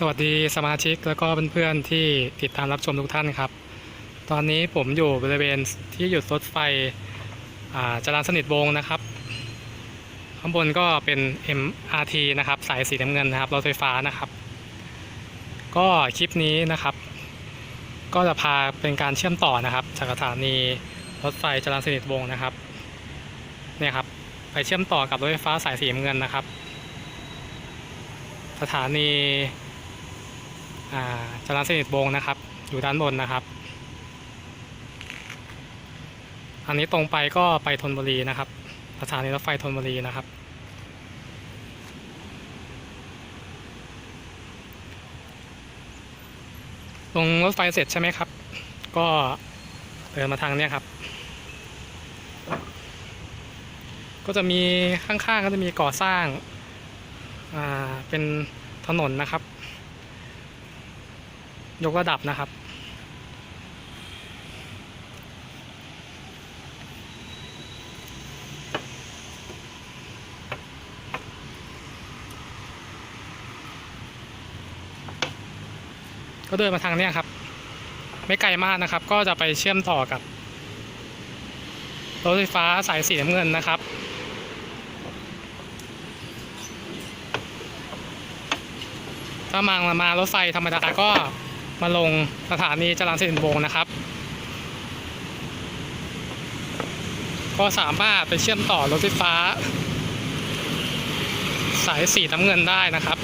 สวัสดีสมาชิกแล้วก็เพื่อนๆที่ติดตามรับชมทุกท่านครับ ตอนนี้ผมอยู่บริเวณที่หยุดรถไฟอ่าจรสนิทวงนะครับ ข้างบนก็เป็น MRT นะครับ สายสีน้ำเงินนะครับรถไฟฟ้านะครับ ก็คลิปนี้นะครับ ก็จะพาเป็นการเชื่อมต่อนะครับจากสถานีรถไฟจรัญสนิทวงนะครับเนี่ยครับไปเชื่อมต่อกับรถไฟฟ้าสายสีน้ำเงินนะครับ สถานี จรัญสนิทวงนะครับ อยู่ด้านบนนะครับ อันนี้ตรงไปก็ไปธนบุรีนะครับสถานีรถไฟธนบุรีนะครับ ลงรถไฟเสร็จใช่ไหมครับ ก็เดินมาทางเนี้ยครับ ก็จะมีข้างๆก็จะมีก่อสร้าง อ่า เป็นถนนนะครับ ยกระดับนะครับ ก็เดินมาทางนี้ครับ ไม่ไกลมากนะครับ ก็จะไปเชื่อมต่อกับรถไฟฟ้าสายสีน้ำเงินนะครับถ้ามามารถไฟธรรมดาก็ มาลงสถานีจรัญสนิทวงศ์นะครับ ก็สามารถไปเชื่อมต่อรถไฟฟ้า สายสีน้ำเงินได้นะครับ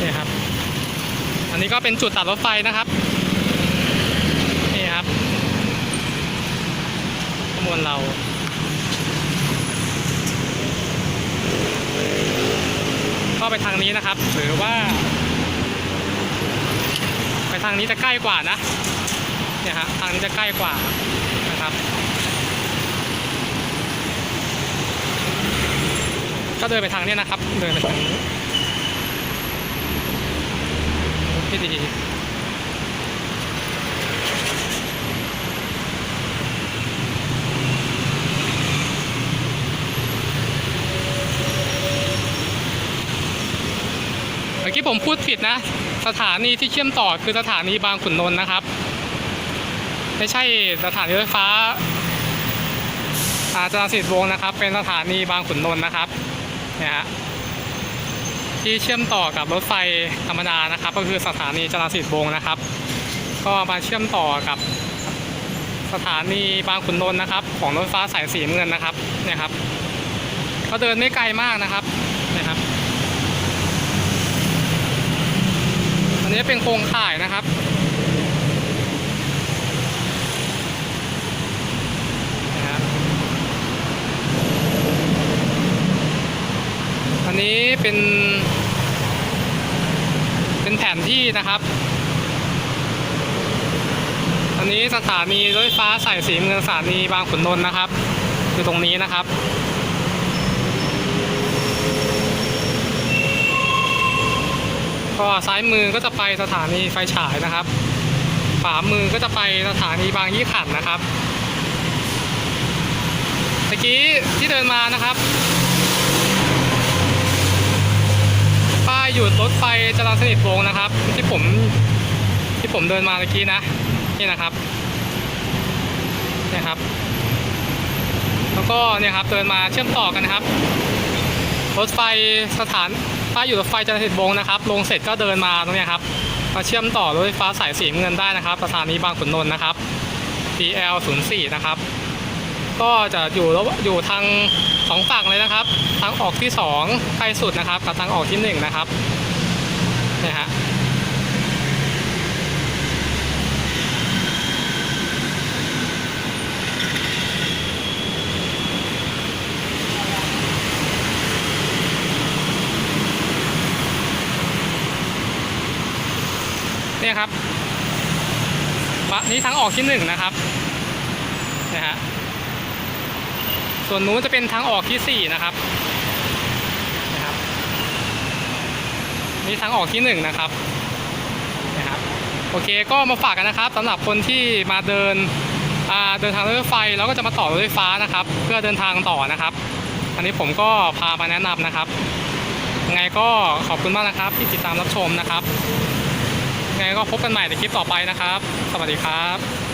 นี่ครับ อันนี้ก็เป็นจุดตัดรถไฟนะครับ นี่ครับขบวนเรา ไปทางนี้นะครับ หรือว่า ไปทางนี้จะใกล้กว่านะเนี่ยฮะทางนี้จะใกล้กว่านะครับ ก็เดินไปทางนี้นะครับ เดินไปทางนี้ที่ดี มื่อกี้ผมพูดผิดนะ สถานีที่เชื่อมต่อคือสถานีบางขุนนนท์นะครับ ไม่ใช่สถานีรถไฟฟ้า อาจารย์สิทธิ์วงศ์นะครับ เป็นสถานีบางขุนนนท์นะครับเนี่ยฮะที่เชื่อมต่อกับรถไฟธรรมดานะครับ ก็คือสถานีจราสิทธิ์วงศ์นะครับ ก็มาเชื่อมต่อกับสถานีบางขุนนนท์นะครับ ของรถไฟฟ้าสายสีเงินนะครับเนี่ยครับ ก็เดินไม่ไกลมากนะครับเนี่ยครับ นี้เป็นโครงข่ายนะครับ อันนี้เป็น เป็นแผนที่นะครับ อันนี้สถานีรถไฟฟ้าสายสีน้ำเงินสถานีบางขุนนนท์นะครับคือตรงนี้นะครับ ก็ซ้ายมือก็จะไปสถานีไฟฉายนะครับขวามือก็จะไปสถานีบางยี่ขันนะครับตะกี้ที่เดินมานะครับ ป้ายหยุดรถไฟจรัญสนิทวงนะครับ ที่ผมที่ผมเดินมาตะกี้นะนี่นะครับนี่ครับ แล้วก็เนี่ยครับเดินมาเชื่อมต่อกันนะครับ รถไฟสถาน ป้ายอยู่รถไฟจรัญสนิทวงนะครับ ลงเสร็จก็เดินมาตรงนี้ครับ มาเชื่อมต่อรถไฟฟ้าสายสีเงินได้นะครับสถานีบางขุนนนท์นะครับ DL 0 4นะครับ ก็จะอยู่ระหว่างอยู่ทางสองฝั่งเลยนะครับ ทางออกที่สองใกล้สุดนะครับ กับทางออกที่หนึ่งนะครับ นี่ฮะ นี่ยครับนี้ทางออกที่หนึ่งนะครับนะฮะส่วนนู้นจะเป็นทางออกที่สี่นะครับนะครับนี่ทางออกที่หนึ่งนะครับนะครับโอเคก็มาฝากกันนะครับ สำหรับคนที่มาเดินเดินทางรถไฟแล้วก็จะมาต่อรถไฟฟ้านะครับ เพื่อเดินทางต่อนะครับ อันนี้ผมก็พามาแนะนำนะครับไงก็ขอบคุณมากนะครับที่ติดตามรับชมนะครับ ไงก็พบกันใหม่ในคลิปต่อไปนะครับ สวัสดีครับ